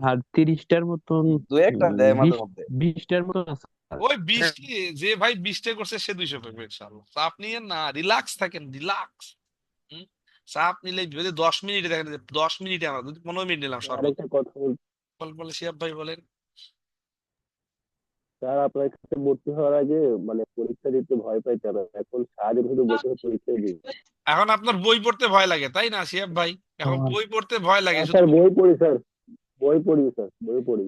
আর তিরিশটার মতন দু একটা দেয় মাঝে মধ্যে। বিশটার মতন আছে। ওই বৃষ্টি যে ভাই বৃষ্টি করছে সে দুইশো পাবে ইনশাল্লাহ চাপ নিয়ে না রিল্যাক্স থাকেন রিল্যাক্স। চাপ নিলে যদি দশ মিনিটে দেখেন যে দশ মিনিটে আমরা যদি পনেরো মিনিট নিলাম সর্বোচ্চ কথা বল শিহাব ভাই বলেন। স্যার আপনার কাছে ভর্তি হওয়ার আগে মানে পরীক্ষা দিতে ভয় পাইতাম এখন সারাদিন শুধু বসে পরীক্ষা দিই এখন আপনার বই পড়তে ভয় লাগে তাই না শিহাব ভাই? এখন বই পড়তে ভয় লাগে হ্যাঁ, স্যার বই পড়ি স্যার। বই পড়ি স্যার বই পড়ি।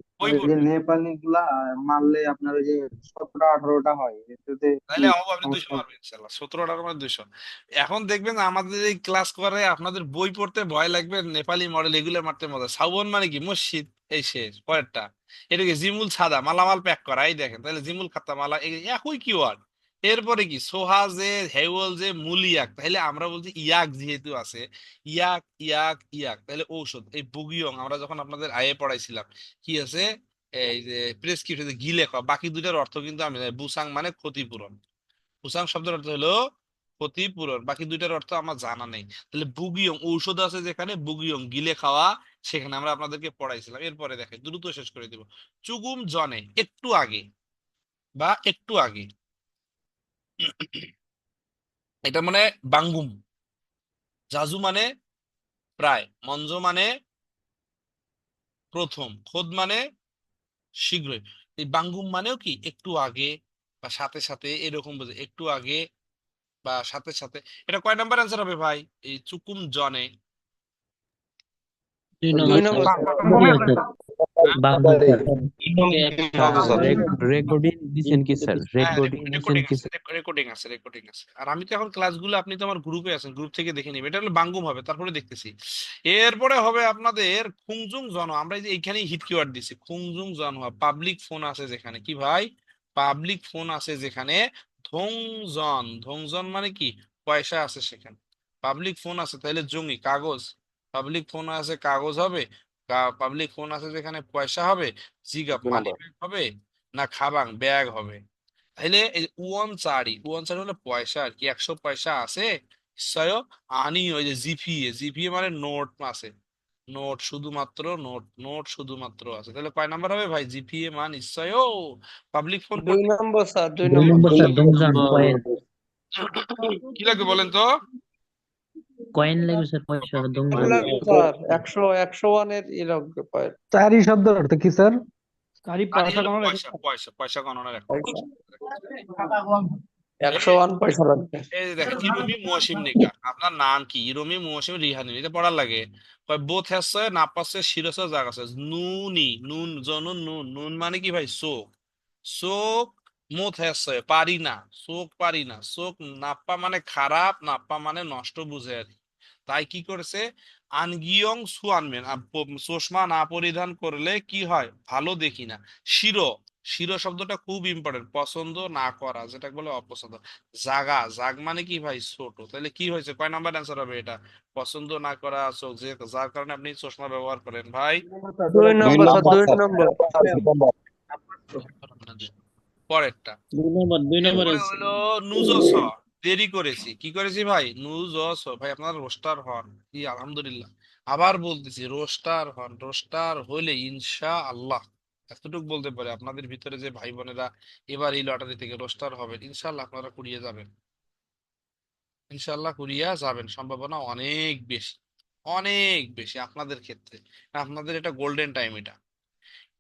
যে নেপালি গুলা মারলে আপনার ওই যে সতেরো আঠারোটা হয় এটাতে তাহলে কি আপনি দুইশো মারবেন ইনশাল্লাহ। সতেরো আঠারো মানে দুইশো। এখন দেখবেন আমাদের এই ক্লাস করে আপনাদের বই পড়তে ভয় লাগবে নেপালি মডেল এগুলো মারতে মজা। সাউবন মানে কি? মসজিদ এই শেষ পরেরটা। এটাকে জিমুল ছাদা মালামাল প্যাক করা এই দেখেন। তাহলে জিমুল খাতা মালা এই একই কি ওয়ার্ড এরপরে কি? সোহাজে হেওল যে মুলিয়াক তাহলে আমরা বলছি ইয়াক যেহেতু আছে, ইয়াক ইয়াক ইয়াক তাহলে ঔষধ, এই বুগিয়ং আমরা যখন আপনাদের আয়ে পড়াইছিলাম, কি আছে? এই যে প্রেসক্রিপশন গিলে বাকি দুটার অর্থ কিন্তু আমি। বুসাং মানে ক্ষতিপূরণ। বুসাং শব্দের অর্থ হলো ক্ষতিপূরণ, বাকি দুইটার অর্থ আমার জানা নেই। তাহলে বুগিয়ং ঔষধ আছে যেখানে বুগিয়ং গিলে খাওয়া, সেখানে আমরা আপনাদেরকে পড়াইছিলাম। এরপরে দেখে দ্রুত শেষ করে দিব। চুগুম জনে, একটু আগে, বা একটু আগে। এটা মানে বাঙ্গুম। জাজু মানে প্রায় মঞ্জ মানে প্রথম খোদ মানে শীঘ্রই। এই বাঙ্গুম মানেও কি একটু আগে বা সাথে সাথে এরকম বোঝে একটু আগে বা সাথে সাথে। এটা কয় নাম্বার অ্যান্সার হবে ভাই? এই চুকুম জনে। দুই দুই নম্বর নম্বর স্যার রেকর্ডিং দিচ্ছেন কি স্যার রেকর্ডিং দিচ্ছেন কি রেকর্ডিং আছে রেকর্ডিং আছে। আর আমি তো এখন ক্লাসগুলো আপনি তো আমার গ্রুপে আছেন গ্রুপ থেকে দেখে নিবেন। এটা হলো বাঙ্গুম হবে তারপরে দেখতেছি। এরপরে হবে আপনাদের খুংজুং জন আমরা এই যে এইখানেই হিট কিওয়ার্ড দিছি খুংজুং জন পাবলিক ফোন আছে যেখানে। কি ভাই? পাবলিক ফোন আছে যেখানে ধংজন। ধংজন মানে কি? পয়সা আছে সেখানে। পাবলিক ফোন আছে তাহলে জঙ্গি কাগজ। পাবলিক ফোন আছে কাগজ হবে। পাবলিক ফোন আছে যেখানে পয়সা হবে জিগা মানি ব্যাগ হবে না খাবাং ব্যাগ হবে। তাহলে এই উয়ন চারি উয়ন চারি হলো পয়সা আর কি একশো পয়সা আছে নিশ্চয় আনি ওই যে জিপিএ জিপিএ মানে নোট আছে নোট শুধুমাত্র নোট নোট শুধুমাত্র আছে তাহলে কয় নাম্বার হবে ভাই? জিপিএ মান নিশ্চয় পাবলিক ফোন দুই নম্বর স্যার দুই দুই নম্বর নম্বর স্যার কি লাগবে বলেন তো? কয়েন লাগবে স্যার পয়সা লাগবে। স্যার একশো একশো ওয়ানের ই লাগবে কয়েন চারি শব্দের অর্থ কি স্যার চারি পয়সা পয়সা পয়সা পয়সা গণনার একটা একশো ওয়ান পয়সা লাগবে। এই দেখেন ইরমি মুয়াশিম নিকা আপনার নাম কি? ইরমি মুয়াশিম রিহানি এটা পড়ার লাগে। কয় বোথ হ্যাসে নাপাসে শিরসে জাগাছে নুনি নুন জনুন নুন নুন মানে কি ভাই? চোখ। চোখ মুথ হ্যাসে পারি না। চোখ পারি না। চোখ নাপ্পা মানে খারাপ নাপ্পা মানে নষ্ট বুঝে আর কি। তাই কি করেছে? আনগিয়ং সুয়ানমেন চশমা না পরিধান করলে কি হয়? ভালো দেখি না। শিরো শিরো শব্দটা খুব ইম্পর্টেন্ট পছন্দ না করা যেটা বলে অপছন্দ। জাগা জাগ মানে কি ভাই? ছোট। তাহলে কি হয়েছে? কয় নাম্বার অ্যান্সার হবে এটা? পছন্দ না করা চোখ যে যার কারণে আপনি চশমা ব্যবহার করেন ভাই? পরেরটা। দুই নম্বর দুই নম্বর হলো নুজস দেরি করেছি। কি করেছি ভাই? নুজস ভাই আপনার রোস্টার হন। কি আলহামদুলিল্লাহ। আবার বলতেছি রোস্টার হন। রোস্টার হলে ইনশা আল্লাহ এতটুকু বলতে পারে, আপনাদের ভিতরে যে ভাই বোনেরা এবার এই লটারি থেকে রোস্টার হবেন, ইনশাআল্লাহ আপনারা কুড়িয়ে যাবেন। ইনশাআল্লাহ কুড়িয়ে যাবেন, সম্ভাবনা অনেক বেশি অনেক বেশি আপনাদের ক্ষেত্রে। আপনাদের এটা গোল্ডেন টাইম এটা।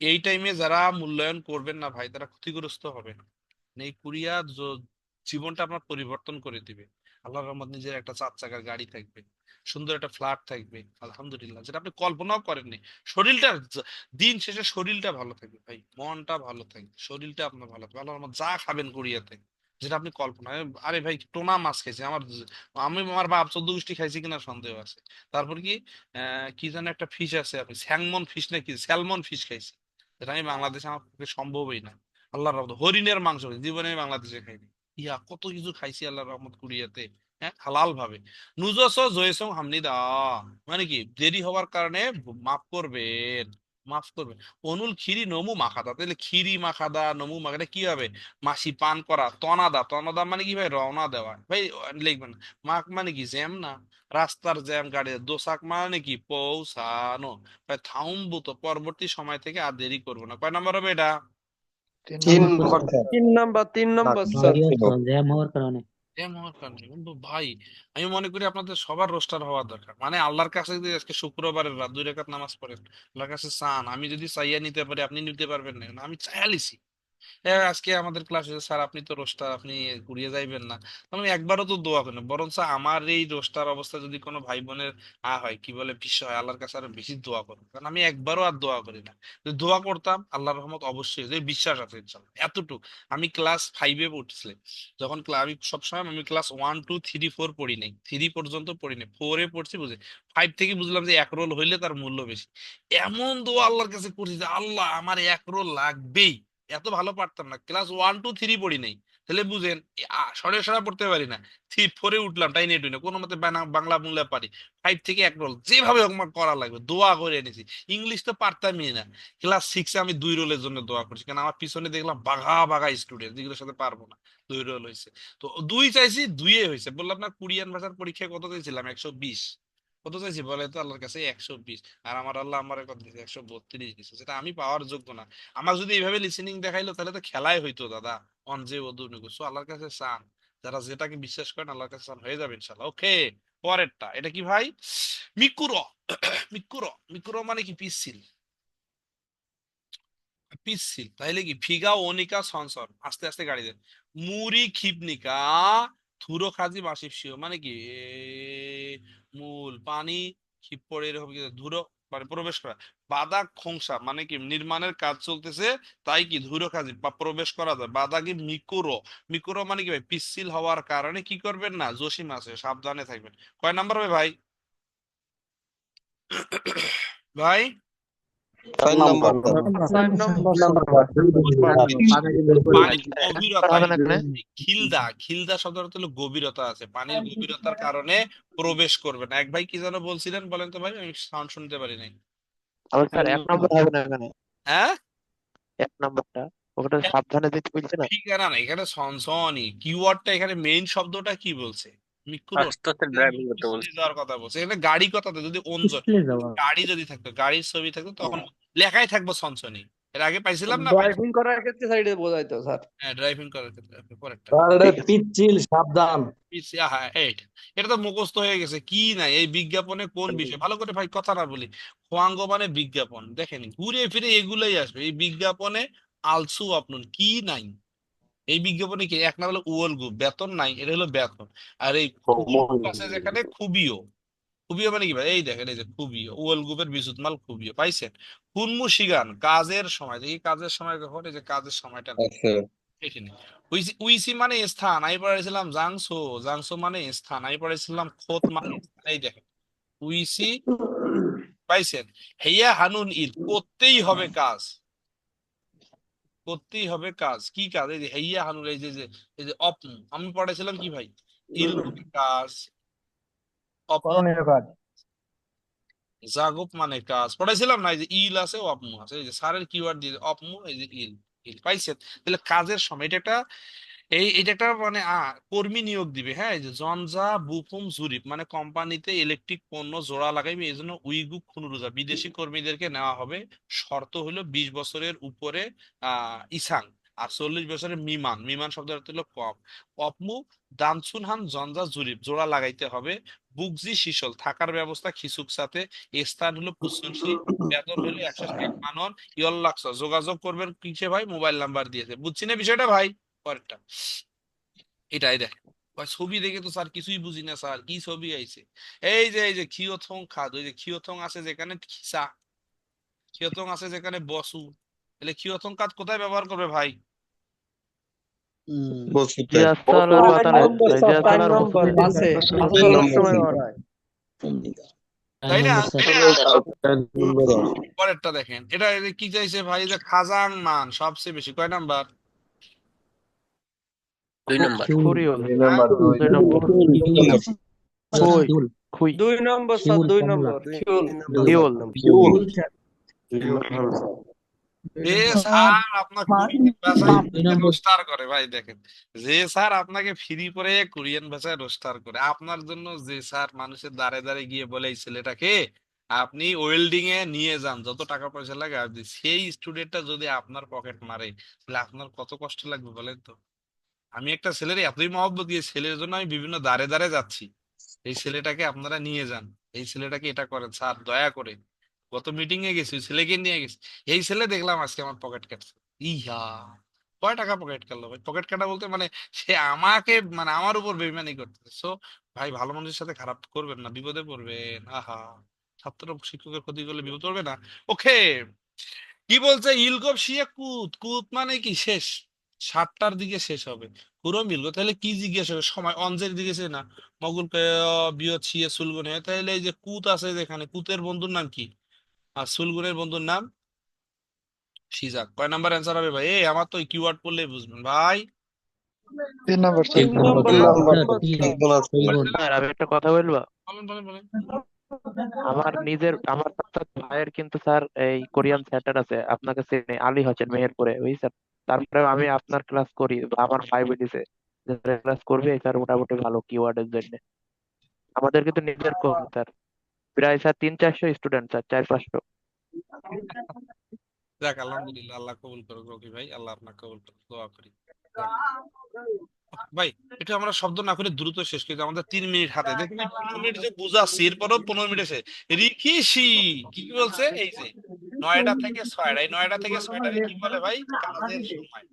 এই টাইমে যারা মূল্যায়ন করবেন না ভাই, তারা ক্ষতিগ্রস্ত হবেন। এই কুরিয়া জীবনটা আপনার পরিবর্তন করে দিবে। আল্লাহর রহমত নিজের একটা চার চাকার গাড়ি থাকবে, সুন্দর একটা ফ্ল্যাট থাকবে, আলহামদুলিল্লাহ। যেটা আপনি কল্পনাও করেননি। শরীরটা দিন শেষে শরীরটা ভালো থাকবে ভাই, মনটা ভালো থাকবে, শরীরটা আপনার ভালো থাকবে। আল্লাহর রহমত যা খাবেন কুরিয়াতে যেটা আপনি কল্পনা আরে ভাই টোনা মাছ খাইছি, আমার আমি আমার বাপ চোদ্দ গোষ্ঠী খাইছি কিনা সন্দেহ আছে। তারপর কি কি যেন একটা ফিশ আছে আপনি স্যালমন ফিশ নাকি স্যালমন ফিশ খাইছি। যেটা আমি বাংলাদেশে আমার পক্ষে সম্ভবই না। আল্লাহর রহমত, হরিণের মাংস জীবনে আমি বাংলাদেশে খাইনি। ইয়া কত কিছু খাইছি আল্লাহর রহমত কুড়িয়াতে হ্যাঁ হালাল ভাবে নুজস জয়েসং হামনিদা মানে কি দেরি হওয়ার কারণে মাফ করবেন মাফ করবে অনুল খিরি নমু মাখাদা তাহলে খিরি মাখাদা, নমু মাখাদা, কি হবে মাসি পান করা তনাদা তনাদা মানে কি ভাই রওনা দেওয়া। ভাই লিখবেন মাক মানে কি, জ্যাম না? রাস্তার জ্যাম গাড়ি দোসাক মানে কি, পৌঁছানো। ভাই থামবো তো পরবর্তী সময় থেকে আর দেরি করব না। কয় নাম্বার হবে এটা তিন তিন নাম্বার তিন নাম্বার স্যার জ্যাম হওয়ার কারণে জ্যাম হওয়ার কারণে কিন্তু ভাই আমি মনে করি আপনাদের সবার রোস্টার হওয়া দরকার। মানে আল্লাহর কাছে যদি আজকে শুক্রবারের রাত দুই রেখাত নামাজ পড়েন আল্লাহর কাছে চান আমি যদি চাইয়া নিতে পারি আপনি নিতে পারবেন না। আমি চাইয়া লিছি হ্যাঁ আজকে আমাদের ক্লাস হয়েছে স্যার আপনি তো রোস্টার, আপনি ঘুরিয়ে যাইবেন না। আমি একবারও তো দোয়া করি না, বরঞ্চ আমার এই রোস্টার অবস্থা যদি কোনো ভাই বোনের আ হয়, কি বলে বিষয় হয়, আল্লাহর কাছে আরও বেশি দোয়া করব কারণ আমি একবারও আর দোয়া করি না। যদি দোয়া করতাম, আল্লাহর রহমত অবশ্যই যে বিশ্বাস আছে ইনশাল্লাহ, এতটুকু। আমি ক্লাস ফাইভে পড়ছিলাম যখন আমি সবসময়, আমি class one two three four পড়ি নাই। থ্রি পর্যন্ত পড়ি নাই ফোরে পড়ছি বুঝে। ফাইভ থেকে বুঝলাম যে এক রোল হইলে তার মূল্য বেশি। এমন দোয়া আল্লাহর কাছে করছি যে, আল্লাহ, আমার এক রোল লাগবেই। এত ভালো পারতাম না। ক্লাস ওয়ান টু থ্রি পড়ি নাই। তাহলে বুঝেন সরে সরা পড়তে পারি না। থ্রি ফোরে উঠলাম, তাই নেই না কোনো মতে বাংলা বাংলা পারি। ফাইভ থেকে এক রোল যেভাবে হোক আমার করা লাগবে। দোয়া করে এনেছি। ইংলিশ তো পারতামই না। ক্লাস সিক্সে আমি দুই রোলের জন্য দোয়া করছি। কারণ আমার পিছনে দেখলাম বাঘা বাঘা স্টুডেন্ট যেগুলোর সাথে পারব না। দুই রোল হয়েছে। তো দুই চাইছি, দুইয়ে হয়েছে। বললাম না, কোরিয়ান ভাষার পরীক্ষায় কত চাইছিলাম? একশো বিশ। কত চাইছি বলে তো আল্লাহর কাছে একশো বিশ। আর আমার আল্লাহ আমার কত দিয়েছে একশো বত্রিশ দিচ্ছে সেটা আমি পাওয়ার যোগ্য না। আমার যদি এইভাবে লিসেনিং দেখাইলো, তাহলে তো খেলাই হইতো, দাদা। অন যে ওদু সো আল্লাহর কাছে চান। যারা যেটাকে বিশ্বাস করেন, আল্লাহর কাছে চান, হয়ে যাবে ইনশাল্লাহ ওকে পরেরটা। এটা কি ভাই? মিকুরো। মিকুরো। মিকুরো মানে কি? পিসিল পিসিল তাইলে কি? ফিগা ওনিকা সনসর আস্তে আস্তে গাড়ি দেন। মুরি খিপনিকা থুরো খাজি, মাসিফ শিও মানে কি? মূল, পানি পড়ে এরকম ধুর মানে প্রবেশ করা। বাদা খোংসা মানে কি, নির্মাণের কাজ চলতেছে, তাই কি, ধুরো কাজে বা প্রবেশ করা যায়। বাদা কি, মিকুরো। মিকুরো মানে কি ভাই, পিচ্ছিল হওয়ার কারণে কি করবেন না, জসিম আছে, সাবধানে থাকবেন। কয় নাম্বার হবে ভাই? ভাই খিলদা খিলদা শব্দের হলো গভীরতা আছে. পানির গভীরতার কারণে প্রবেশ করবে না। এক ভাই কি যেন বলছিলেন? বলেন তো ভাই আমি সাউন্ড শুনতে পারি নাই। এক নম্বর হবে না এখানে? হ্যাঁ? এক নম্বরটা? ওখানে সাবধানে দিতে বলছে না? ঠিক আছে না এখানে সনসনি। কিওয়ার্ডটা এখানে মেইন শব্দটা কি বলছে? কথা বলছে। এখানে গাড়ি কথাতে যদি যাওয়া। গাড়ি যদি থাকতো গাড়ির ছবি থাকতো তখন লেখাই থাকব সনসনি। এর আগে পাইছিলাম না ড্রাইভিং করার ক্ষেত্রে সাইডে বোঝাইতো স্যার। হ্যাঁ ড্রাইভিং করার ক্ষেত্রে পরেরটা। পিচ্ছিল সাবধান। পিছিয়ে হ্যাঁ এইটা এটা তো মুখস্থ হয়ে গেছে কি নাই এই বিজ্ঞাপনে কোন বিষয়? ভালো করে ভাই কথা না বলি খোয়াঙ্গ মানে বিজ্ঞাপন দেখেন ঘুরে ফিরে এগুলাই আসবে এই বিজ্ঞাপনে আলসু আপনার কি নাই? এই বিজ্ঞাপনে কি এক না হলো উয়ালগু বেতন নাই এটা হলো বেতন। আর এই আছে যেখানে খুবিও খুবিও মানে কি ভাই? এই দেখেন এই যে খুবিও গ্রুপের বিদ্যুৎ মাল খুবিও পাইছেন? শিগান কাজের সময় এই কাজের সময় কখন? এই যে কাজের সময়টা এখানে উইসি উইসি মানে স্থান আমি পড়েছিলাম জাংসো। জাংসো মানে স্থান আমি পড়েছিলাম খোত মানে এই দেখেন উইসি পাইছেন? হেয়া হানুন ঈদ করতেই হবে কাজ। করতেই হবে কাজ। কি কাজ? এই যে হেইয়া হানুর এই যে এই যে অপ আমি পড়াইছিলাম কি ভাই? কাজ? কাজ। জাগুপ মানে কাজ। পড়াইছিলাম না এই যে ইল আছে অপমু আছে। এই যে স্যারের কিওয়ার্ড দিয়ে অপমু এই যে ইল ইল পাইছেন? তাহলে কাজের সময় এটা একটা এই এটা একটা মানে কর্মী নিয়োগ দিবে হ্যাঁ? যে জনজা বুফুম জুরিপ মানে কোম্পানিতে ইলেকট্রিক পণ্য জোড়া লাগাইবে এই জন্য উইগুক খুনুরুজা বিদেশি কর্মীদেরকে নেওয়া হবে। শর্ত হলো বিশ বছরের উপরে আহ ইসাং আর চল্লিশ বছরের মিমান মিমান শব্দের অর্থ হলো কম অপমু দানসুনহান জনজা জুরিপ জোড়া লাগাইতে হবে। বুকজি শিশল থাকার ব্যবস্থা খিসুক সাথে স্থান হলো পুসুনসি বেতন হলো একশো ষাট মানন ইয়ল্লাক্স যোগাযোগ করবেন কিসে ভাই? মোবাইল নাম্বার দিয়েছে। বুঝছি না বিষয়টা ভাই? পরেরটা এটাই দেখ। ছবি দেখে তো স্যার কিছুই বুঝি না স্যার কি ছবি আইছে? এই যে এই যে খিওথং খাদ ওই যে খিওথং আছে যেখানে খিসা খিওথং আছে যেখানে বসু তাহলে খিওথং কাজ কোথায় ব্যবহার করবে ভাই? তাই না? পরেরটা দেখেন। এটা কি চাইছে ভাই? যে খাজাং মান সবচেয়ে বেশি। কয় নাম্বার? দুই নম্বর। দুই নাম্বার স্যার দুই নম্বর। শিউল শিউল। শিউল। যে স্যার আপনাকে কোরিয়ান ভাষায় দুই নম্বর রোস্টার করে ভাই দেখেন। যে স্যার আপনাকে ফ্রি করে কোরিয়ান ভাষায় রোস্টার করে আপনার জন্য যে স্যার মানুষের দাঁড়ে দাঁড়ে গিয়ে বলে এই ছেলেটাকে আপনি ওয়েল্ডিং এ নিয়ে যান যত টাকা পয়সা লাগে আপনি সেই স্টুডেন্টটা যদি আপনার পকেট মারে তাহলে আপনার কত কষ্ট লাগবে বলেন তো? আমি একটা ছেলের এতই মহব্বত দিয়ে ছেলের জন্য আমি বিভিন্ন দাঁড়ে দাঁড়ে যাচ্ছি। এই ছেলেটাকে আপনারা নিয়ে যান। এই ছেলেটাকে এটা করেন, স্যার দয়া করে। গত মিটিং এ গেছি, ছেলেকে নিয়ে গেছি। এই ছেলে দেখলাম আজকে আমার পকেট কাটছে। ইহা, কয় টাকা পকেট কাটলো ভাই? পকেট কাটা বলতে মানে সে আমাকে মানে আমার উপর বেইমানি করতেছে। সো ভাই ভালো মানুষের সাথে খারাপ করবেন না, বিপদে পড়বেন। আহা, ছাত্র শিক্ষকের ক্ষতি করলে বিপদ পড়বে না? ওকে, কি বলছে? ইলগব শিয়া কুত কুত মানে কি? শেষ। সাতটার দিকে শেষ হবে। পুরো মিলগো তাহলে কি জিজ্ঞেস হবে সময় অঞ্জের দিকে সে না? মগুল বিয়ত ছিয়ে সুলগুন। তাহলে এই যে কুত আছে যেখানে কুতের বন্ধুর নাম কি? আর সুলগুনের বন্ধুর নাম? সিজাক কয় নাম্বার অ্যান্সার হবে ভাই? এই আমার তো কিওয়ার্ড পড়লেই বুঝবেন। ভাই! তিন নম্বর আমি একটা কথা বলব? বলেন বলেন বলেন। আমার নিজের আমার ভাইয়ের কিন্তু স্যার এই কোরিয়ান সেন্টার আছে। আপনাকে চেনে আলী হোসেন মেহেরপুরে তারপরে আমি আপনার ক্লাস করি আমার ভাই বলিছে ক্লাস করবে স্যার মোটামুটি ভালো কিওয়ার্ডের জন্য। আমাদের কিন্তু নিজের কম স্যার প্রায় স্যার তিন চারশো স্টুডেন্ট স্যার চার পাঁচশো। যাক, আলহামদুলিল্লাহ, আল্লাহ কবুল করুক রকি ভাই, আল্লাহ আপনাকে কবুল করুক, দোয়া করি। ভাই, এটা আমরা শব্দ না করে দ্রুত শেষ করি, আমাদের তিন মিনিট হাতে। দেখুন পনেরো মিনিট যে বুঝাচ্ছি, এরপরও পনেরো মিনিট রিকিশি কি কি বলছে? এই যে। নয়টা থেকে ছয়টা, এই নয়টা থেকে ছয়টা কি বলে ভাই? কাজের সময়।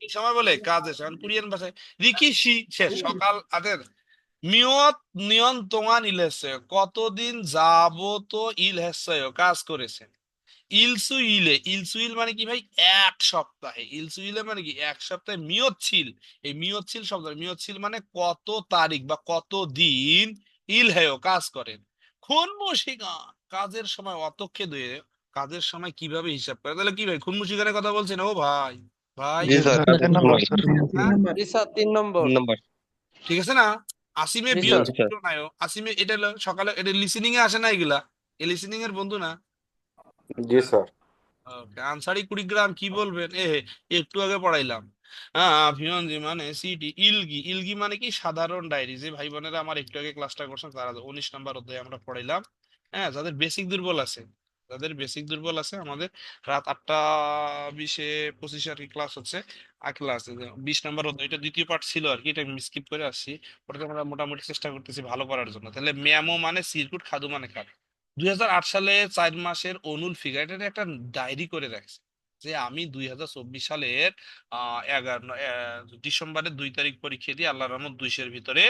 কি সময় বলে কাজের সময় কোরিয়ান ভাষায়। রিকিশি শেষ সকাল আদের। মিয়ত নিয়ন তোমান ইলেছে, কতদিন যাবত ইল হেসয় কাজ করেছেন ইলসু ইলে, ইলসু ইল মানে কি ভাই? এক সপ্তাহে। ইলসু ইলে মানে কি? এক সপ্তাহে মিয়ত ছিল। এই মিয়ত ছিল শব্দ মিয়ত ছিল মানে কত তারিখ বা কত দিন ইল হেয় কাজ করেন। খুন মুশিকা কাজের সময় অতক্ষে দিয়ে কাজের সময় কীভাবে হিসাব করে? তাহলে কি ভাই খুন মুশিকানের কথা বলছেন? ও ভাই ভাই। জি স্যার তিন নম্বর। জি স্যার তিন নম্বর। ঠিক আছে না? আসিমে জি, বিয়ত স্যার। নাയോ আসিমে এটা হলো সকালে এটা লিসেনিং এ আসে না এগুলা? এই লিসেনিং এর বন্ধু না? জি স্যার। আনসারি কুড়িগ্রাম কি বলবেন? এ একটু আগে পড়াইলাম। হ্যাঁ ভিয়নজি মানে সিটি ইলগি। ইলগি মানে কি? সাধারণ ডায়েরি। যে ভাই বোনেরা আমার একটু আগে ক্লাসটা করছেন তারা উনিশ নাম্বার অধ্যায়ে আমরা পড়াইলাম। হ্যাঁ যাদের বেসিক দুর্বল আছে। যাদের বেসিক দুর্বল আছে। আমাদের রাত আটটা বিশে পঁচিশে আর কি ক্লাস হচ্ছে। আর ক্লাস বিশ নাম্বার এটা দ্বিতীয় পার্ট ছিল আর কি, এটা আমি স্কিপ করে আসছি। ওটাকে আমরা মোটামুটি চেষ্টা করতেছি ভালো করার জন্য। তাহলে ম্যামো মানে সিরকুট খাদু মানে খাদ দুই সালে চার মাসের অনুল ফিগার এটা একটা ডায়েরি করে রাখছে। যে আমি দুই হাজার চব্বিশ সালের এগারো ডিসেম্বরের দুই তারিখ পরীক্ষা দিয়ে আল্লাহ রহমত দুইশের ভিতরে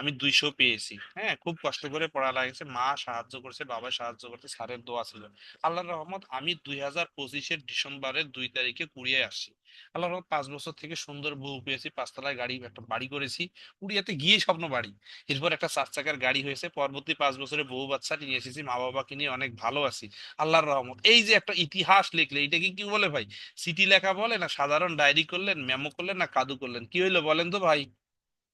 আমি দুইশো পেয়েছি। হ্যাঁ খুব কষ্ট করে পড়া লাগছে। মা সাহায্য করছে, বাবা সাহায্য করছে, স্যারের দোয়া ছিল। আল্লাহর রহমত আমি দুই হাজার পঁচিশের ডিসেম্বরের দুই তারিখে কুড়িয়ে আসছি। আল্লাহর রহমত পাঁচ বছর থেকে সুন্দর বউ পেয়েছি, পাঁচতলায় গাড়ি, একটা বাড়ি করেছি কুড়িয়াতে গিয়ে স্বপ্ন বাড়ি। এরপর একটা চার চাকার গাড়ি হয়েছে, পরবর্তী পাঁচ বছরে বউ বাচ্চা নিয়ে এসেছি মা বাবাকে নিয়ে অনেক ভালো আছি। আল্লাহর রহমত। এই যে একটা ইতিহাস লিখলে, এটাকে কি বলে ভাই? চিঠি লেখা বলে না সাধারণ ডায়েরি করলেন মেমো করলেন না কাদু করলেন? কি হইল বলেন তো ভাই?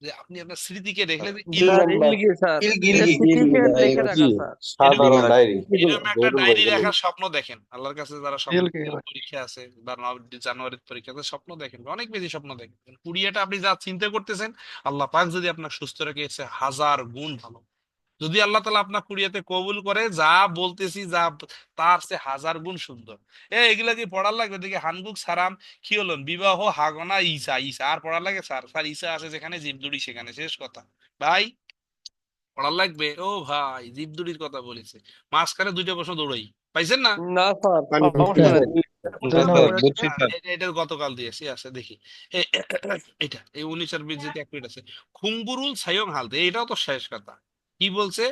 যে আপনি আপনার স্মৃতিকে দেখলে যে জি স্যার ইলগি স্যার। সার্টিফিকেট লিখে রাখা স্যার। সাধারণ ডায়েরি এরকম একটা ডায়েরি লেখার স্বপ্ন দেখেন। আল্লাহর কাছে যারা স্বপ্ন পরীক্ষা আছে বা জানুয়ারির পরীক্ষা আছে স্বপ্ন দেখেন অনেক বেশি স্বপ্ন দেখেন। কুড়িয়াটা আপনি যা চিন্তা করতেছেন আল্লাহ পাক যদি আপনার সুস্থ রেখে হাজার গুণ ভালো। যদি আল্লাহ তালা আপনার কুড়িয়াতে কবুল করে যা বলতেছি যা তার সে হাজার গুণ সুন্দর। এ এগুলা কি পড়ার লাগবে? দেখি হানবুক সারাম কি হলো? বিবাহ হাগনা ঈসা ঈসা আর পড়ার লাগে? স্যার স্যার ঈসা আছে যেখানে জীবদুড়ি সেখানে শেষ কথা। ভাই পড়ার লাগবে? ও ভাই জীবদুড়ির কথা বলেছে। মাঝখানে দুইটা প্রশ্ন দৌড়াই। পাইছেন না? না স্যার এটা- এটা গতকাল দিয়েছি আছে দেখি। এটা এই উনিশ আর বিশ যেটা এক মিনিট আছে। খুঙ্গুরুল সায়ং হালতে এটাও তো শেষ কথা। কি বলছে?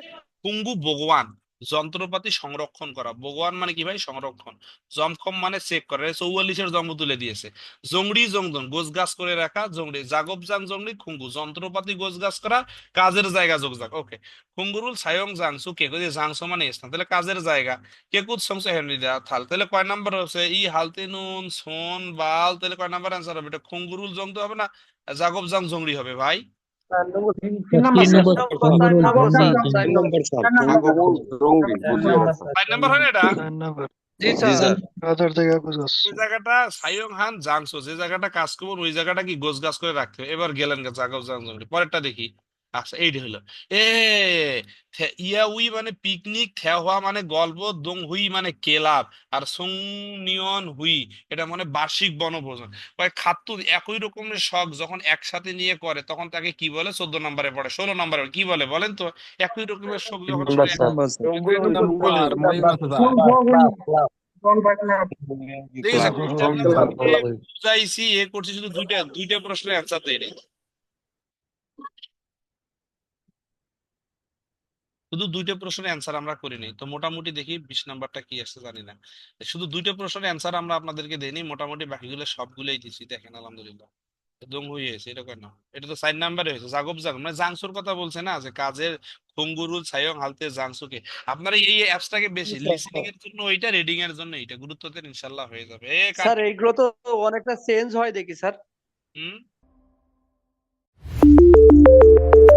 কুঙ্গু ভগবান, যন্ত্রপাতি সংরক্ষণ করা। ভগবান মানে কি ভাই? সংরক্ষণ। জমখম মানে চেক করা। চৌয়াল্লিশের জন্ম তুলে দিয়েছে। জংড়ি জংদন, গোছ গাছ করে রাখা জংড়ি। জাগব জাং জংড়ি, খুঙ্গু। যন্ত্রপাতি, গোছ গাছ করা, কাজের জায়গা যোগজাগ ওকে খুঙ্গুরুল সায়ং জাংসু কে। কই জাংসু মানে স্থান। তাহলে কাজের জায়গা। কে কুত সংসে হেনরি দা থাল। তাহলে কয় নাম্বার হচ্ছে? ই হালতে নুন, সোন, বাল। তাহলে কয় নাম্বার অ্যান্সার হবে? এটা খুঙ্গুরুল জং তো হবে না? জাগব জাং জংড়ি হবে ভাই। তিন নম্বর স্যার জায়গাটা সাইয়ং হান জাংসো যে জায়গাটা কাজ করবেন ওই জায়গাটা কি গোছ গাছ করে রাখতে হবে? এবার গেলেন গা জাগাও জাংসো পরেরটা দেখি। আচ্ছা এইটা হলো এ ইয়া উই মানে পিকনিক থে হওয়া মানে গল্প দং হুই মানে কেলাব আর সং নিয়ন হুই এটা মানে বার্ষিক বনভোজন। মানে খাদ্য একই রকমের শখ যখন একসাথে নিয়ে করে তখন তাকে কি বলে? চোদ্দ নম্বরে পড়ে ষোলো নম্বরে কি বলে বলেন তো? একই রকমের শখ যখন বুঝাইছি এ করছি শুধু দুইটা দুইটা প্রশ্নের অ্যান্সার দেয় শুধু দুইটা প্রশ্নের অ্যান্সার আমরা করিনি। তো মোটামুটি দেখি বিশ নাম্বারটা কি আসছে জানি না। শুধু দুইটা প্রশ্নের অ্যান্সার আমরা আপনাদেরকে দেইনি মোটামুটি বাকিগুলো সবগুলোই দিছি দেখেন আলহামদুলিল্লাহ। দং হয়ে গেছে এটা কেন এটা তো সাইন নাম্বারে হয়েছে জাগব জাগ মানে জাংসুর কথা বলছে না যে কাজের খঙ্গুরুল ছায়ং হালতে জাংসুকে আপনারা এই অ্যাপসটাকে বেশি লিসেনিং এর জন্য ওইটা রিডিং এর জন্য এটা গুরুত্ব দেন ইনশাল্লাহ হয়ে যাবে। স্যার এইগুলো তো অনেকটা চেঞ্জ হয় দেখি স্যার। হুম?